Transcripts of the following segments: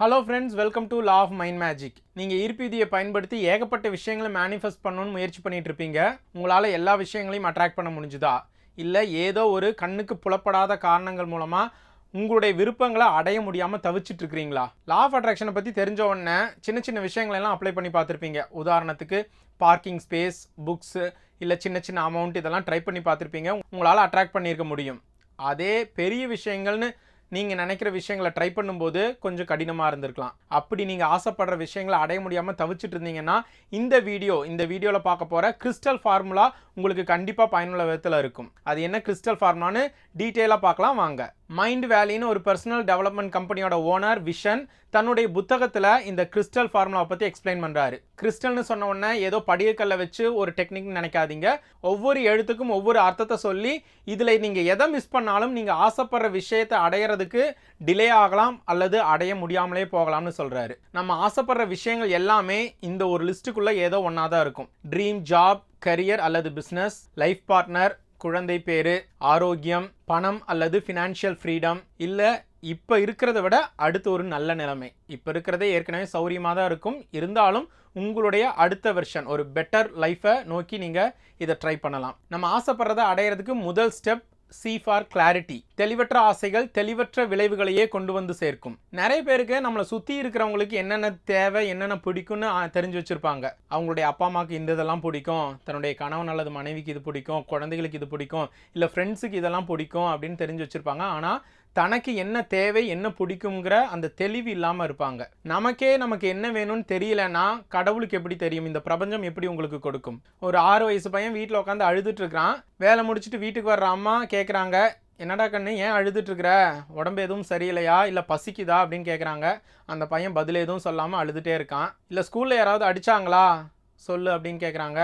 Hello friends welcome to law of mind magic நீங்கள் ஈர்ப்பு விதியை பயன்படுத்தி ஏகப்பட்ட விஷயங்களை மேனிஃபெஸ்ட் பண்ணணும்னு முயற்சி பண்ணிட்டு இருப்பீங்க. உங்களால் எல்லா விஷயங்களையும் அட்ராக்ட் பண்ண முடிஞ்சுதா? இல்லை ஏதோ ஒரு கண்ணுக்கு புலப்படாத காரணங்கள் மூலமாக உங்களுடைய விருப்பங்களை அடைய முடியாமல் தவிச்சிட்டு இருக்கிறீங்களா? லா ஆஃப் அட்ராக்ஷனை பற்றி தெரிஞ்ச உடனே சின்ன சின்ன விஷயங்களெல்லாம் அப்ளை பண்ணி பார்த்துருப்பீங்க. உதாரணத்துக்கு பார்க்கிங் ஸ்பேஸ் புக்ஸு இல்லை சின்ன சின்ன அமௌண்ட் இதெல்லாம் ட்ரை பண்ணி பார்த்துருப்பீங்க. உங்களால் அட்ராக்ட் பண்ணியிருக்க முடியும். அதே பெரிய விஷயங்கள்னு நீங்கள் நினைக்கிற விஷயங்களை ட்ரை பண்ணும்போது கொஞ்சம் கடினமாக இருந்திருக்கலாம். அப்படி நீங்கள் ஆசைப்படுற விஷயங்களை அடைய முடியாமல் தவிச்சிட்டு இருந்தீங்கன்னா இந்த வீடியோ இந்த வீடியோவில் பார்க்க போகிற கிறிஸ்டல் ஃபார்முலா உங்களுக்கு கண்டிப்பாக பயனுள்ள விதத்தில் இருக்கும். அது என்ன கிறிஸ்டல் ஃபார்முலான்னு டீட்டெயிலாக பார்க்கலாம் வாங்க. மைண்ட் வேலின்னு ஒரு பர்சனல் டெவலப்மெண்ட் கம்பெனியோட ஓனர் விஷன் தன்னுடைய புத்தகத்தில் இந்த கிறிஸ்டல் ஃபார்முலாவை பற்றி எக்ஸ்பிளைன் பண்ணுறாரு கிறிஸ்டல்னு சொன்ன உடனே ஏதோ படியக்கல்ல வச்சு ஒரு டெக்னிக்னு நினைக்காதீங்க. ஒவ்வொரு எழுத்துக்கும் ஒவ்வொரு அர்த்தத்தை சொல்லி இதில் நீங்கள் எதை மிஸ் பண்ணாலும் நீங்கள் ஆசைப்படுற விஷயத்தை அடையிறதுக்கு டிலே ஆகலாம் அல்லது அடைய முடியாமலே போகலாம்னு சொல்கிறாரு நம்ம ஆசைப்படுற விஷயங்கள் எல்லாமே இந்த ஒரு லிஸ்ட்டுக்குள்ளே ஏதோ ஒன்றா தான் இருக்கும். ட்ரீம் ஜாப் கரியர் அல்லது பிஸ்னஸ் லைஃப் பார்ட்னர் குழந்தை பேர் ஆரோக்கியம் பணம் அல்லது ஃபினான்ஷியல் ஃப்ரீடம் இல்லை இப்போ இருக்கிறத விட அடுத்து ஒரு நல்ல நிலைமை. இப்போ இருக்கிறதே ஏற்கனவே சௌரியமாக தான் இருக்கும். இருந்தாலும் உங்களுடைய அடுத்த வெர்ஷன் ஒரு பெட்டர் லைஃப்பை நோக்கி நீங்கள் இதை ட்ரை பண்ணலாம். நம்ம ஆசைப்படுறதை அடையிறதுக்கு முதல் ஸ்டெப் சி ஃபார் கிளாரிட்டி தெளிவற்ற ஆசைகள் தெளிவற்ற விளைவுகளையே கொண்டு வந்து சேர்க்கும். நிறைய பேருக்கு நம்மளை சுற்றி இருக்கிறவங்களுக்கு என்னென்ன தேவை என்னென்ன பிடிக்கும்னு தெரிஞ்சு வச்சுருப்பாங்க. அவங்களுடைய அப்பா அம்மாவுக்கு இந்த இதெல்லாம் பிடிக்கும். தன்னுடைய கணவன் அல்லது மனைவிக்கு இது பிடிக்கும். குழந்தைகளுக்கு இது பிடிக்கும். இல்லை ஃப்ரெண்ட்ஸுக்கு இதெல்லாம் பிடிக்கும் அப்படின்னு தெரிஞ்சு வச்சுருப்பாங்க. ஆனால் தனக்கு என்ன தேவை என்ன பிடிக்குங்கிற அந்த தெளிவு இல்லாமல் இருப்பாங்க. நமக்கே நமக்கு என்ன வேணும்னு தெரியலன்னா கடவுளுக்கு எப்படி தெரியும்? இந்த பிரபஞ்சம் எப்படி உங்களுக்கு கொடுக்கும்? ஒரு ஆறு வயசு பையன் வீட்டில் உட்காந்து அழுதுட்டு இருக்கிறான் வேலை முடிச்சுட்டு வீட்டுக்கு வர்ற அம்மா கேட்குறாங்க என்னடா கண்ணு ஏன் அழுதுட்டு இருக்கிற உடம்பு எதுவும் சரியில்லையா? இல்லை பசிக்குதா? அப்படின்னு கேட்குறாங்க அந்த பையன் பதில் எதுவும் சொல்லாமல் அழுதுகிட்டே இருக்கான். இல்லை ஸ்கூலில் யாராவது அடிச்சாங்களா? சொல்லு அப்படின்னு கேட்குறாங்க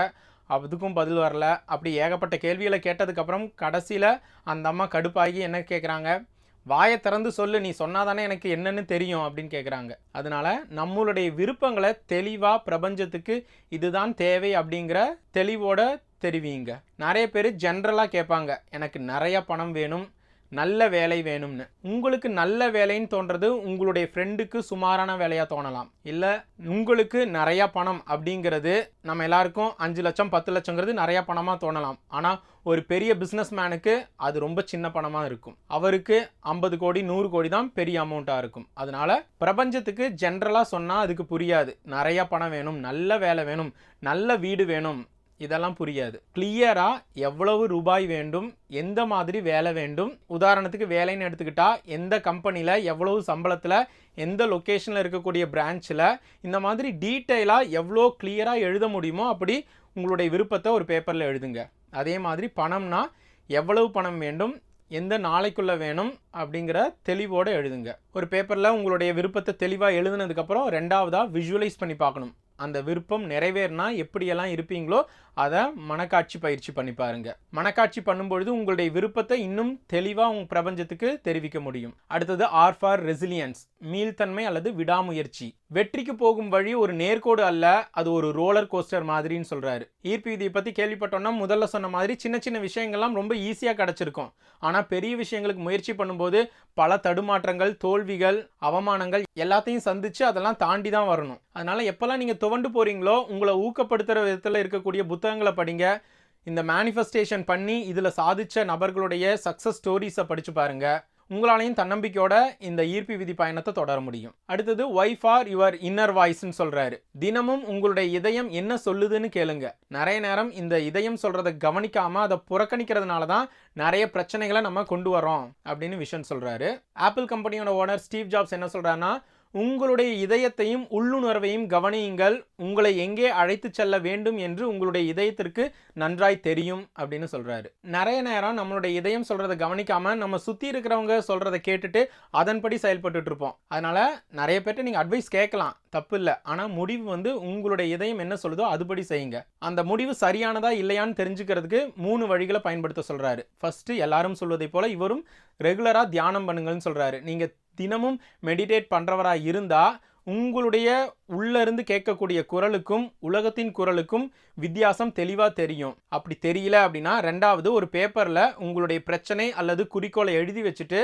அதுக்கும் பதில் வரல. அப்படி ஏகப்பட்ட கேள்விகளை கேட்டதுக்கப்புறம் கடைசியில் அந்த அம்மா கடுப்பாகி என்ன கேட்குறாங்க வாயை திறந்து சொல்லு நீ சொன்னாதானே எனக்கு என்னன்னு தெரியும் அப்படின்னு கேட்குறாங்க அதனால நம்மளுடைய விருப்பங்களை தெளிவாக பிரபஞ்சத்துக்கு இதுதான் தேவை அப்படிங்கிற தெளிவோட தெரிவிங்க. நிறைய பேர் ஜென்ரலாக கேட்பாங்க எனக்கு நிறைய பணம் வேணும் நல்ல வேலை வேணும்னு. உங்களுக்கு நல்ல வேலைன்னு தோன்றது உங்களுடைய ஃப்ரெண்டுக்கு சுமாரான வேலையாக தோணலாம். இல்லை உங்களுக்கு நிறையா பணம் அப்படிங்கிறது நம்ம எல்லாருக்கும் அஞ்சு லட்சம் பத்து லட்சங்கிறது நிறையா பணமாக தோணலாம். ஆனால் ஒரு பெரிய பிஸ்னஸ் மேனுக்கு அது ரொம்ப சின்ன பணமாக இருக்கும். அவருக்கு ஐம்பது கோடி நூறு கோடி தான் பெரிய அமௌண்ட்டாக இருக்கும். அதனால பிரபஞ்சத்துக்கு ஜென்ரலாக சொன்னால் அதுக்கு புரியாது. நிறையா பணம் வேணும் நல்ல வேலை வேணும் நல்ல வீடு வேணும் இதெல்லாம் புரியாது. கிளியராக எவ்வளவு ரூபாய் வேண்டும் எந்த மாதிரி வேலை வேண்டும் உதாரணத்துக்கு வேலைன்னு எடுத்துக்கிட்டால் எந்த கம்பெனியில் எவ்வளவு சம்பளத்தில் எந்த லொக்கேஷனில் இருக்கக்கூடிய பிரான்ச்சில் இந்த மாதிரி டீட்டெயிலாக எவ்வளோ கிளியராக எழுத முடியுமோ அப்படி உங்களுடைய விருப்பத்தை ஒரு பேப்பரில் எழுதுங்க. அதே மாதிரி பணம்னா எவ்வளவு பணம் வேண்டும் எந்த நாளைக்குள்ளே வேணும் அப்படிங்கிற தெளிவோடு எழுதுங்க. ஒரு பேப்பரில் உங்களுடைய விருப்பத்தை தெளிவாக எழுதுனதுக்கப்புறம் ரெண்டாவதாக விஷுவலைஸ் பண்ணி பார்க்கணும். அந்த விருப்பம் நிறைவேறினா எப்படியெல்லாம் இருப்பீங்களோ அதை மனக்காட்சி பயிற்சி பண்ணி பாருங்க. மனக்காட்சி பண்ணும்பொழுது உங்களுடைய விருப்பத்தை இன்னும் தெளிவாக உங்கள் பிரபஞ்சத்துக்கு தெரிவிக்க முடியும். அடுத்தது ஆர் ஃபார் ரெசிலியன்ஸ் மீள்தன்மை அல்லது விடாமுயற்சி. வெற்றிக்கு போகும் வழி ஒரு நேர்கோடு அல்ல அது ஒரு ரோலர் கோஸ்டர் மாதிரின்னு சொல்கிறாரு ஈர்ப்பு விதியை பற்றி கேள்விப்பட்டோம்னா முதல்ல சொன்ன மாதிரி சின்ன சின்ன விஷயங்கள்லாம் ரொம்ப ஈஸியாக கிடச்சிருக்கும். ஆனால் பெரிய விஷயங்களுக்கு முயற்சி பண்ணும்போது பல தடுமாற்றங்கள் தோல்விகள் அவமானங்கள் எல்லாத்தையும் சந்தித்து அதெல்லாம் தாண்டி தான் வரணும். அதனால் எப்போல்லாம் நீங்கள் துவண்டு போகிறீங்களோ உங்களை ஊக்கப்படுத்துகிற விதத்தில் இருக்கக்கூடிய புத்தகங்களை படிங்க. இந்த மேனிஃபெஸ்டேஷன் பண்ணி இதில் சாதிச்ச நபர்களுடைய சக்ஸஸ் ஸ்டோரிஸை படித்து பாருங்க. உங்களாலையும் தன்னம்பிக்கையோட இந்த ஈர்ப்பு விதி பயணத்தை தொடர முடியும். அடுத்தது ஒய் ஃபார் யுவர் இன்னர் வாய்ஸ்னு சொல்றாரு. தினமும் உங்களுடைய இதயம் என்ன சொல்லுதுன்னு கேளுங்க. நிறைய நேரம் இந்த இதயம் சொல்றதை கவனிக்காம அதை புறக்கணிக்கிறதுனால தான் நிறைய பிரச்சனைகளை நம்ம கொண்டு வரோம் அப்படின்னு விஷன் சொல்றாரு. ஆப்பிள் கம்பெனியோட ஓனர் ஸ்டீவ் ஜாப்ஸ் என்ன சொல்றாருன்னா உங்களுடைய இதயத்தையும் உள்ளுணர்வையும் கவனியுங்கள். உங்களை எங்கே அழைத்து செல்ல வேண்டும் என்று உங்களுடைய இதயத்திற்கு நன்றாய் தெரியும் அப்படின்னு சொல்கிறாரு நிறைய நேரம் நம்மளுடைய இதயம் சொல்கிறத கவனிக்காமல் நம்ம சுற்றி இருக்கிறவங்க சொல்கிறத கேட்டுட்டு அதன்படி செயல்பட்டு இருப்போம். அதனால் நிறைய பேர்ட்ட நீங்கள் அட்வைஸ் கேட்கலாம். தப்பு இல்லை. ஆனால் முடிவு வந்து உங்களுடைய இதயம் என்ன சொல்லுதோ அதுபடி செய்யுங்க. அந்த முடிவு சரியானதா இல்லையான்னு தெரிஞ்சுக்கிறதுக்கு மூணு வழிகளை பயன்படுத்த சொல்கிறாரு ஃபஸ்ட்டு எல்லாரும் சொல்வதை போல் இவரும் ரெகுலராக தியானம் பண்ணுங்கள்னு சொல்கிறாரு நீங்கள் தினமும் மெடிடேட் பண்ணுறவராக இருந்தால் உங்களுடைய உள்ளேருந்து கேட்கக்கூடிய குரலுக்கும் உலகத்தின் குரலுக்கும் வித்தியாசம் தெளிவாக தெரியும். அப்படி தெரியல அப்படின்னா ரெண்டாவது ஒரு பேப்பரில் உங்களுடைய பிரச்சனை அல்லது குறிக்கோளை எழுதி வச்சுட்டு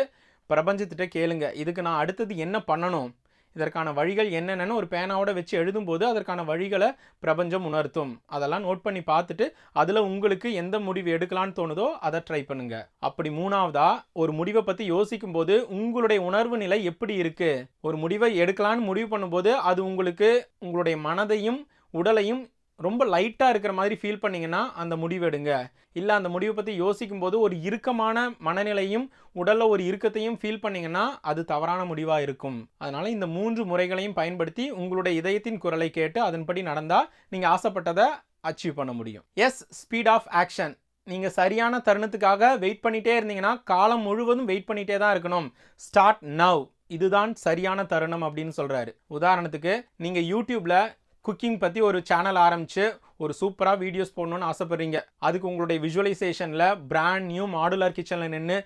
பிரபஞ்சத்திட்ட கேளுங்க. இதுக்கு நான் அடுத்தது என்ன பண்ணணும்? இதற்கான வழிகள் என்னென்னு ஒரு பேனாவோட வச்சு எழுதும்போது அதற்கான வழிகளை பிரபஞ்சம் உணர்த்தும். அதெல்லாம் நோட் பண்ணி பார்த்துட்டு அதில் உங்களுக்கு எந்த முடிவு எடுக்கலான்னு தோணுதோ அதை ட்ரை பண்ணுங்க. அப்படி மூணாவதா ஒரு முடிவை பற்றி யோசிக்கும் போது உங்களுடைய உணர்வு நிலை எப்படி இருக்கு? ஒரு முடிவை எடுக்கலான்னு முடிவு பண்ணும்போது அது உங்களுக்கு உங்களுடைய மனதையும் உடலையும் ரொம்ப லைட்டாக இருக்கிற மாதிரி ஃபீல் பண்ணிங்கன்னா அந்த முடிவெடுங்க இல்லை அந்த முடிவை பற்றி யோசிக்கும் போது ஒரு இறுக்கமான மனநிலையும் உடலில் ஒரு இறுக்கத்தையும் ஃபீல் பண்ணிங்கன்னா அது தவறான முடிவாக இருக்கும். அதனால் இந்த மூன்று முறைகளையும் பயன்படுத்தி உங்களுடைய இதயத்தின் குரலை கேட்டு அதன்படி நடந்தால் நீங்கள் ஆசைப்பட்டதை அச்சீவ் பண்ண முடியும். எஸ் ஸ்பீட் ஆஃப் ஆக்ஷன் நீங்கள் சரியான தருணத்துக்காக வெயிட் பண்ணிகிட்டே இருந்தீங்கன்னா காலம் முழுவதும் வெயிட் பண்ணிகிட்டே தான் இருக்கணும். ஸ்டார்ட் நவ் இதுதான் சரியான தருணம் அப்படின்னு சொல்கிறாரு உதாரணத்துக்கு நீங்கள் யூடியூப்பில் குக்கிங் பற்றி ஒரு சேனல் ஆரம்பித்து ஒரு சூப்பராக வீடியோஸ் போடணும்னு ஆசைப்பட்றீங்க. அதுக்கு உங்களுடைய விஜுவலைசேஷனில் பிராண்ட் நியூ மாடுலர் கிச்சனில் நின்று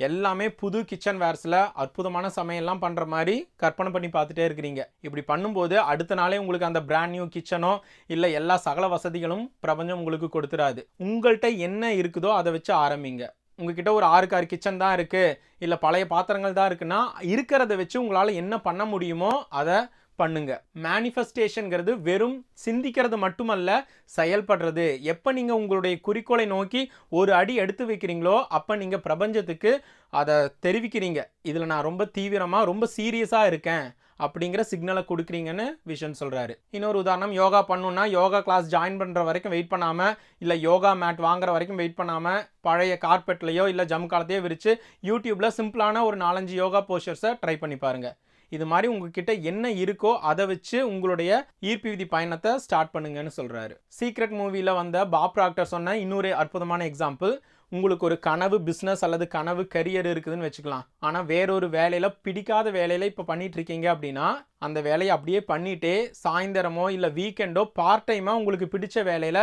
எல்லாமே புது கிச்சன் வேர்ஸில் அற்புதமான சமையல்லாம் பண்ணுற மாதிரி கற்பனை பண்ணி பார்த்துட்டே இருக்கிறீங்க. இப்படி பண்ணும்போது அடுத்த நாளே உங்களுக்கு அந்த பிராண்ட் நியூ கிச்சனோ இல்லை எல்லா சகல வசதிகளும் பிரபஞ்சம் உங்களுக்கு கொடுத்துடாது உங்கள்கிட்ட என்ன இருக்குதோ அதை வச்சு ஆரம்பிங்க. உங்ககிட்ட ஒரு ஆறுக்கு ஆறு கிச்சன் தான் இருக்குது இல்லை பழைய பாத்திரங்கள் தான் இருக்குன்னா இருக்கிறத வச்சு உங்களால் என்ன பண்ண முடியுமோ அதை பண்ணுங்க. மேனிஃபெஸ்டேஷனுங்கிறது வெறும் சிந்திக்கிறது மட்டுமல்ல செயல்படுறது. எப்போ நீங்கள் உங்களுடைய குறிக்கோளை நோக்கி ஒரு அடி எடுத்து வைக்கிறீங்களோ அப்போ நீங்கள் பிரபஞ்சத்துக்கு அதை தெரிவிக்கிறீங்க. இதில் நான் ரொம்ப தீவிரமாக ரொம்ப சீரியஸாக இருக்கேன் அப்படிங்கிற சிக்னலை கொடுக்குறீங்கன்னு விஷன் சொல்கிறாரு இன்னொரு உதாரணம் யோகா பண்ணணுன்னா யோகா கிளாஸ் ஜாயின் பண்ணுற வரைக்கும் வெயிட் பண்ணாமல் இல்லை யோகா மேட் வாங்குற வரைக்கும் வெயிட் பண்ணாமல் பழைய கார்பெட்லையோ இல்லை ஜம் காலத்தையோ விரித்து யூடியூப்பில் சிம்பிளான ஒரு நாலஞ்சு யோகா போஸ்டர்ஸை ட்ரை பண்ணி பாருங்கள் இது மாதிரி உங்ககிட்ட என்ன இருக்கோ அதை வச்சு உங்களுடைய ஈர்ப்பு விதி பயணத்தை ஸ்டார்ட் பண்ணுங்கன்னு சொல்கிறாரு சீக்ரெட் மூவியில் வந்த பாப் ராக்டர் சொன்ன இன்னொரு அற்புதமான எக்ஸாம்பிள் உங்களுக்கு ஒரு கனவு பிஸ்னஸ் அல்லது கனவு கரியர் இருக்குதுன்னு வச்சுக்கலாம். ஆனால் வேறொரு வேலையில் பிடிக்காத வேலையில் இப்போ பண்ணிட்டு இருக்கீங்க அப்படின்னா அந்த வேலையை அப்படியே பண்ணிட்டே சாயந்தரமோ இல்லை வீக்கெண்டோ பார்ட் டைமாக உங்களுக்கு பிடிச்ச வேலையில்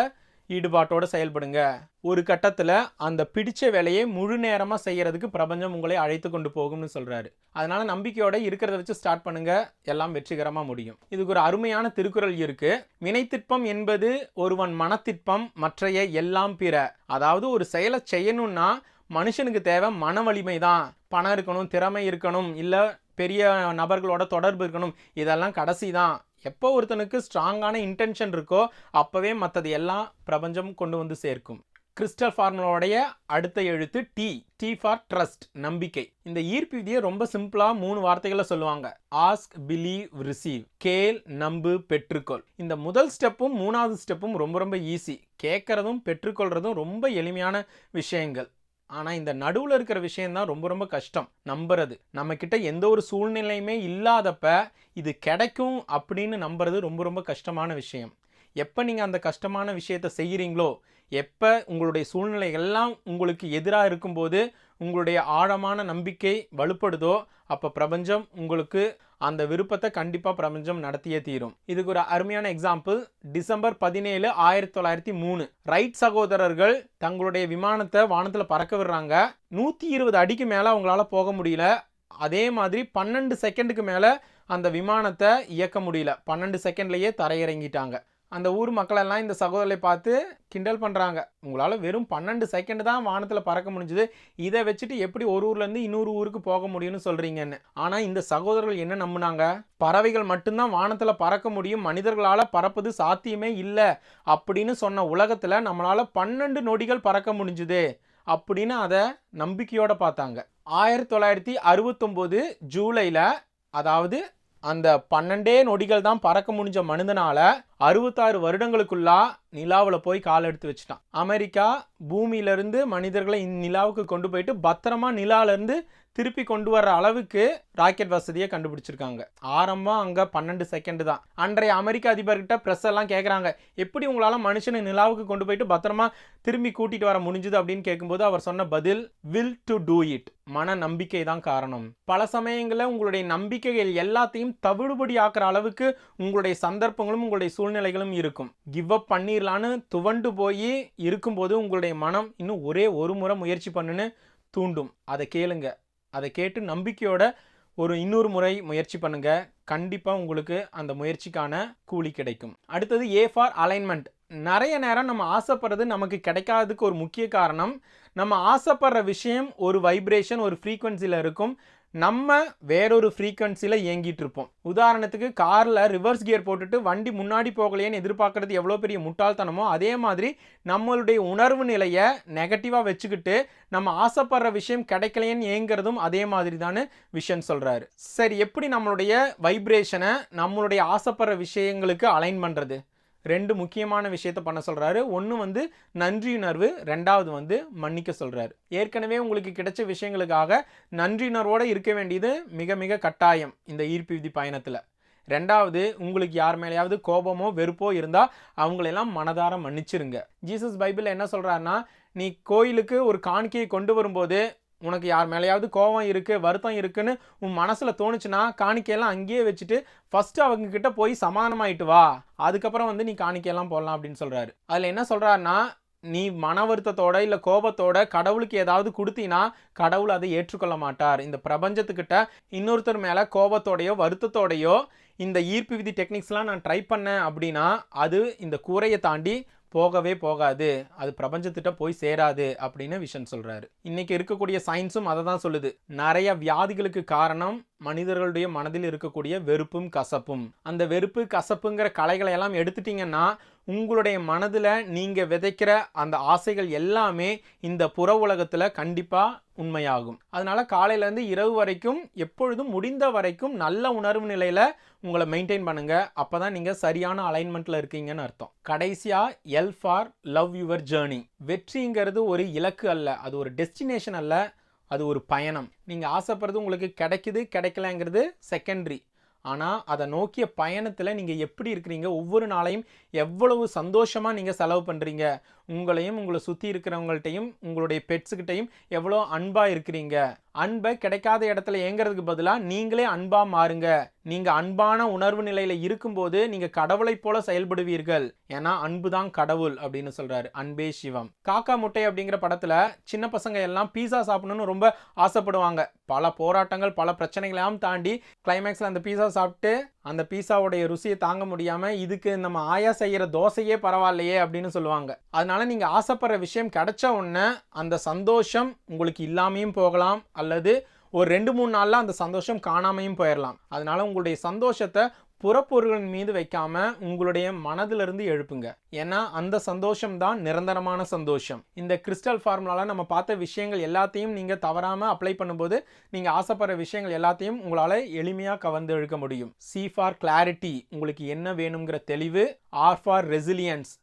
ஈடுபாட்டோடு செயல்படுங்க. ஒரு கட்டத்தில் அந்த பிடிச்ச வேலையை முழு நேரமாக செய்கிறதுக்கு பிரபஞ்சம் உங்களை அழைத்து கொண்டு போகும்னு சொல்கிறாரு அதனால் நம்பிக்கையோட இருக்கிறத வச்சு ஸ்டார்ட் பண்ணுங்கள் எல்லாம் வெற்றிகரமாக முடியும். இதுக்கு ஒரு அருமையான திருக்குறள் இருக்குது வினைத்திற்பம் என்பது ஒருவன் மனத்திற்பம் மற்றைய எல்லாம் பிற. அதாவது ஒரு செயலை செய்யணும்னா மனுஷனுக்கு தேவை மன வலிமை தான் பணம் இருக்கணும் திறமை இருக்கணும் இல்லை பெரிய நபர்களோட தொடர்பு இருக்கணும். இதெல்லாம் கடைசி தான் எப்போ ஒருத்தனுக்கு ஸ்ட்ராங்கான இன்டென்ஷன் இருக்கோ அப்போவே மற்றது எல்லாம் பிரபஞ்சம் கொண்டு வந்து சேர்க்கும். கிறிஸ்டல் ஃபார்முலாவுடைய அடுத்த எழுத்து டி டி ஃபார் ட்ரஸ்ட் நம்பிக்கை. இந்த ஈர்ப்பு விதியை ரொம்ப சிம்பிளாக மூணு வார்த்தைகளை சொல்லுவாங்க. ஆஸ்க் பிலீவ் ரிசீவ் கேள் நம்பு பெற்றுக்கொள். இந்த முதல் ஸ்டெப்பும் மூணாவது ஸ்டெப்பும் ரொம்ப ரொம்ப ஈஸி கேட்கறதும் பெற்றுக்கொள்றதும் ரொம்ப எளிமையான விஷயங்கள். ஆனால் இந்த நடுவில் இருக்கிற விஷயந்தான் ரொம்ப ரொம்ப கஷ்டம். நம்புறது. நம்மக்கிட்ட எந்த ஒரு சூழ்நிலையுமே இல்லாதப்ப இது கிடைக்கும் அப்படின்னு நம்புறது ரொம்ப ரொம்ப கஷ்டமான விஷயம். எப்போ நீங்கள் அந்த கஷ்டமான விஷயத்தை செய்கிறீங்களோ எப்போ உங்களுடைய சூழ்நிலை எல்லாம் உங்களுக்கு எதிராக இருக்கும்போது உங்களுடைய ஆழமான நம்பிக்கை வலுப்படுதோ அப்போ பிரபஞ்சம் உங்களுக்கு அந்த விருப்பத்தை கண்டிப்பாக பிரபஞ்சம் நடத்தியே தீரும். இதுக்கு ஒரு அருமையான எக்ஸாம்பிள் டிசம்பர் பதினேழு ஆயிரத்தி தொள்ளாயிரத்தி மூணு. ரைட் சகோதரர்கள் தங்களுடைய விமானத்தை வானத்தில் பறக்க விடுறாங்க. நூற்றி இருபது அடிக்கு மேலே அவங்களால போக முடியல. அதே மாதிரி பன்னெண்டு செகண்டுக்கு மேலே அந்த விமானத்தை இயக்க முடியல. பன்னெண்டு செகண்ட்லேயே தரையிறங்கிட்டாங்க. அந்த ஊர் மக்களெல்லாம் இந்த சகோதரரை பார்த்து கிண்டல் பண்ணுறாங்க உங்களால் வெறும் பன்னெண்டு செகண்ட் தான் வானத்தில் பறக்க முடிஞ்சுது. இதை வச்சுட்டு எப்படி ஒரு ஊர்லேருந்து இன்னொரு ஊருக்கு போக முடியும்னு சொல்கிறீங்கன்னு ஆனால் இந்த சகோதரர்கள் என்ன நம்பினாங்க? பறவைகள் மட்டும்தான் வானத்தில் பறக்க முடியும். மனிதர்களால் பறப்பது சாத்தியமே இல்லை. அப்படின்னு சொன்ன உலகத்தில் நம்மளால் பன்னெண்டு நொடிகள் பறக்க முடிஞ்சுது. அப்படின்னு அதை நம்பிக்கையோடு பார்த்தாங்க. ஆயிரத்தி தொள்ளாயிரத்தி அறுபத்தொம்போது ஜூலையில் அதாவது அந்த பன்னெண்டே நொடிகள் தான் பறக்க முடிஞ்ச மனிதனால அறுபத்தாறு வருடங்களுக்குள்ளா நிலாவில் போய் கால் எடுத்து வச்சுட்டான். அமெரிக்கா பூமியிலிருந்து மனிதர்களை நிலாவுக்கு கொண்டு போயிட்டு பத்திரமா நிலாவிலேருந்து திருப்பி கொண்டு வர்ற அளவுக்கு ராக்கெட் வசதியை கண்டுபிடிச்சிருக்காங்க. ஆரம்பம் அங்கே பன்னெண்டு செகண்ட் தான். அன்றைய அமெரிக்க அதிபர்கிட்ட ப்ரெஸ் எல்லாம் கேட்குறாங்க எப்படி உங்களால் மனுஷனை நிலாவுக்கு கொண்டு போயிட்டு பத்திரமா திரும்பி கூட்டிகிட்டு வர முடிஞ்சுது அப்படின்னு கேட்கும்போது அவர் சொன்ன பதில் வில் டு டூ இட் மன நம்பிக்கை தான் காரணம். பல சமயங்களில் உங்களுடைய நம்பிக்கைகள் எல்லாத்தையும் தவிடுபடி ஆக்குற அளவுக்கு உங்களுடைய சந்தர்ப்பங்களும் உங்களுடைய சூழ்நிலைகளும் இருக்கும். கிவ் அப் பண்ணிடலான்னு துவண்டு போய் இருக்கும்போது உங்களுடைய மனம் இன்னும் ஒரே ஒரு முறை முயற்சி பண்ணுன்னு தூண்டும். அதை கேளுங்க. அதை கேட்டு நம்பிக்கையோட ஒரு இன்னொரு முறை முயற்சி பண்ணுங்க. கண்டிப்பாக உங்களுக்கு அந்த முயற்சிக்கான கூலி கிடைக்கும். அடுத்தது ஏ ஃபார் அலைன்மெண்ட் நிறைய நேரம் நம்ம ஆசைப்படுறது நமக்கு கிடைக்காததுக்கு ஒரு முக்கிய காரணம் நம்ம ஆசைப்படுற விஷயம் ஒரு வைப்ரேஷன் ஒரு ஃப்ரீக்குவன்சியில் இருக்கும். நம்ம வேறொரு ஃப்ரீக்வன்சியில் இயங்கிட்டு இருப்போம் உதாரணத்துக்கு காரில் ரிவர்ஸ் கியர் போட்டுட்டு வண்டி முன்னாடி போகலையேன்னு எதிர்பார்க்கறது எவ்வளோ பெரிய முட்டாள்தனமோ அதே மாதிரி நம்மளுடைய உணர்வு நிலையை நெகட்டிவாக வச்சுக்கிட்டு நம்ம ஆசைப்படுற விஷயம் கிடைக்கலையேன்னு ஏங்கிறதும் அதே மாதிரி தானே விஷயம் சொல்கிறாரு சரி எப்படி நம்மளுடைய வைப்ரேஷனை நம்மளுடைய ஆசைப்படுற விஷயங்களுக்கு அலைன் பண்ணுறது ரெண்டு முக்கியமான விஷயத்த பண்ண சொல்கிறாரு ஒன்று வந்து நன்றியுணர்வு ரெண்டாவது வந்து மன்னிக்க சொல்கிறாரு ஏற்கனவே உங்களுக்கு கிடைச்ச விஷயங்களுக்காக நன்றியுணர்வோடு இருக்க வேண்டியது மிக மிக கட்டாயம் இந்த ஈர்ப்பு விதி பயணத்தில். ரெண்டாவது உங்களுக்கு யார் மேலேயாவது கோபமோ வெறுப்போ இருந்தால் அவங்களெல்லாம் மனதார மன்னிச்சிருங்க. ஜீசஸ் பைபிளில் என்ன சொல்கிறாருன்னா நீ கோயிலுக்கு ஒரு காணிக்கையை கொண்டு வரும்போது உனக்கு யார் மேலேயாவது கோபம் இருக்குது வருத்தம் இருக்குன்னு உன் மனசில் தோணுச்சுன்னா காணிக்கையெல்லாம் அங்கேயே வச்சுட்டு ஃபஸ்ட்டு அவங்கக்கிட்ட போய் சமாதானமாயிட்டு வா. அதுக்கப்புறம் வந்து நீ காணிக்கையெல்லாம் போடலாம் அப்படின்னு சொல்கிறாரு அதில் என்ன சொல்கிறாருன்னா நீ மன வருத்தத்தோட இல்லை கோபத்தோட கடவுளுக்கு ஏதாவது கொடுத்தீங்கன்னா கடவுள் அதை ஏற்றுக்கொள்ள மாட்டார். இந்த பிரபஞ்சத்துக்கிட்ட இன்னொருத்தர் மேலே கோபத்தோடையோ வருத்தத்தோடையோ இந்த ஈர்ப்பு விதி டெக்னிக்ஸ்லாம் நான் ட்ரை பண்ணேன் அப்படின்னா அது இந்த கூரையை தாண்டி போகவே போகாது அது பிரபஞ்சத்திட்ட போய் சேராது அப்படின்னு விஷன் சொல்கிறாரு இன்னைக்கு இருக்கக்கூடிய சயின்ஸும் அதை தான் சொல்லுது. நிறைய வியாதிகளுக்கு காரணம் மனிதர்களுடைய மனதில் இருக்கக்கூடிய வெறுப்பும் கசப்பும். அந்த வெறுப்பு கசப்புங்கிற கலைகளை எல்லாம் எடுத்துட்டிங்கன்னா உங்களுடைய மனதில் நீங்கள் விதைக்கிற அந்த ஆசைகள் எல்லாமே இந்த புற உலகத்தில் கண்டிப்பாக உண்மையாகும். அதனால் காலையிலேருந்து இரவு வரைக்கும் எப்பொழுதும் முடிந்த வரைக்கும் நல்ல உணர்வு நிலையில் உங்களை மெயின்டைன் பண்ணுங்கள் அப்போ தான் நீங்கள் சரியான அலைன்மெண்ட்டில் இருக்கீங்கன்னு அர்த்தம். கடைசியாக L for love your journey வெற்றிங்கிறது ஒரு இலக்கு அல்ல அது ஒரு டெஸ்டினேஷன் அல்ல அது ஒரு பயணம். நீங்கள் ஆசைப்படுறது உங்களுக்கு கிடைக்குது கிடைக்கலங்கிறது செகண்டரி ஆனால் அதை நோக்கிய பயணத்தில் நீங்கள் எப்படி இருக்கிறீங்க? ஒவ்வொரு நாளையும் எவ்வளவு சந்தோஷமாக நீங்கள் செலவு பண்ணுறீங்க உங்களையும் உங்களை சுற்றி இருக்கிறவங்கள்ட்டையும் உங்களுடைய பெட்ஸுக்கிட்டையும் எவ்வளோ அன்பாக இருக்கிறீங்க? அன்பை கிடைக்காத இடத்துல ஏங்கிறதுக்கு பதிலாக நீங்களே அன்பாக மாறுங்க. நீங்கள் அன்பான உணர்வு நிலையில் இருக்கும்போது நீங்கள் கடவுளைப் போல செயல்படுவீர்கள். ஏன்னா அன்பு தான் கடவுள் அப்படின்னு சொல்கிறாரு அன்பே சிவம். காக்கா முட்டை அப்படிங்கிற படத்தில் சின்ன பசங்க எல்லாம் பீஸா சாப்பிடணும்னு ரொம்ப ஆசைப்படுவாங்க. பல போராட்டங்கள் பல பிரச்சனைகளையும் தாண்டி கிளைமேக்ஸில் அந்த பீஸா சாப்பிட்டு அந்த பீஸாவுடைய ருசியை தாங்க முடியாமல் இதுக்கு நம்ம ஆயா செய்கிற தோசையே பரவாயில்லையே அப்படின்னு சொல்லுவாங்க. அதனால நீங்கள் ஆசைப்படுற விஷயம் கிடைச்ச உடனே அந்த சந்தோஷம் உங்களுக்கு இல்லாமையும் போகலாம் அல்லது ஒரு ரெண்டு மூணு நாளில் அந்த சந்தோஷம் காணாமையும் போயிடலாம் அதனால் உங்களுடைய சந்தோஷத்தை புறப்பொருள்களின் மீது வைக்காம உங்களுடைய மனதிலிருந்து எழுப்புங்க. ஏன்னா அந்த சந்தோஷம் தான் நிரந்தரமான சந்தோஷம். இந்த கிறிஸ்டல் ஃபார்முலாவில் நம்ம பார்த்த விஷயங்கள் எல்லாத்தையும் நீங்கள் தவறாமல் அப்ளை பண்ணும்போது நீங்கள் ஆசைப்படுற விஷயங்கள் எல்லாத்தையும் உங்களால் எளிமையாக கவர்ந்து இழுக்க முடியும். சி ஃபார் கிளாரிட்டி உங்களுக்கு என்ன வேணுங்கிற தெளிவு. ஆர் ஃபார் ரெசிலியன்ஸ்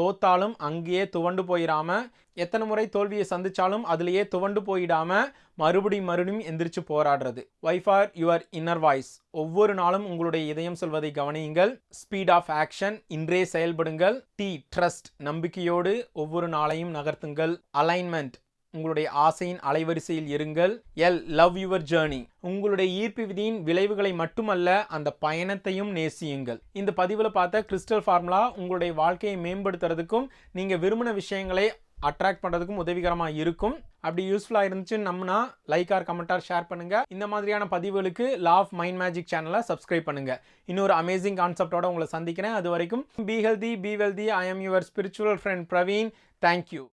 தோத்தாலும் அங்கேயே துவண்டு போயிடாம எத்தனை முறை தோல்வியை சந்திச்சாலும் அதுலேயே துவண்டு போயிடாம மறுபடியும் மறுபடியும் எந்திரிச்சு போராடுறது. Y for your inner voice ஒவ்வொரு நாளும் உங்களுடைய இதயம் சொல்வதை கவனியுங்கள். ஸ்பீட் ஆஃப் ஆக்ஷன் இன்றே செயல்படுங்கள். டி ட்ரஸ்ட் நம்பிக்கையோடு ஒவ்வொரு நாளையும் நகர்த்துங்கள். அலைன்மெண்ட் உங்களுடைய ஆசையின் அலைவரிசையில் இருங்கள். எல் லவ் யுவர் ஜேர்னி உங்களுடைய ஈர்ப்பு விதியின் விளைவுகளை மட்டுமல்ல அந்த பயணத்தையும் நேசியுங்கள். இந்த பதிவில் பார்த்த கிறிஸ்டல் ஃபார்முலா உங்களுடைய வாழ்க்கையை மேம்படுத்துறதுக்கும் நீங்கள் விரும்பின விஷயங்களை அட்ராக்ட் பண்ணுறதுக்கும் உதவிகரமாக இருக்கும். அப்படி யூஸ்ஃபுல்லாக இருந்துச்சுன்னு நம்மனா லைக் ஆர் கமெண்டார் ஷேர் பண்ணுங்கள் இந்த மாதிரியான பதிவுகளுக்கு லா ஆஃப் மைண்ட் மேஜிக் சேனலை சப்ஸ்கிரைப் பண்ணுங்கள் இன்னொரு அமேசிங் கான்செப்டோட உங்களை சந்திக்கிறேன். அது வரைக்கும் be healthy be wealthy I am your spiritual friend Praveen thank you